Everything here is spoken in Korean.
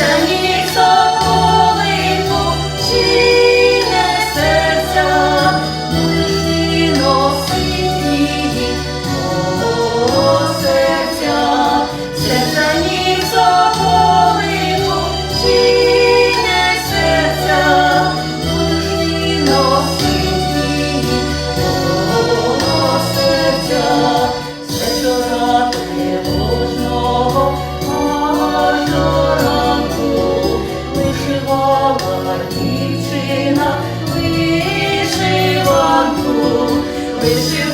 세상에서 wish you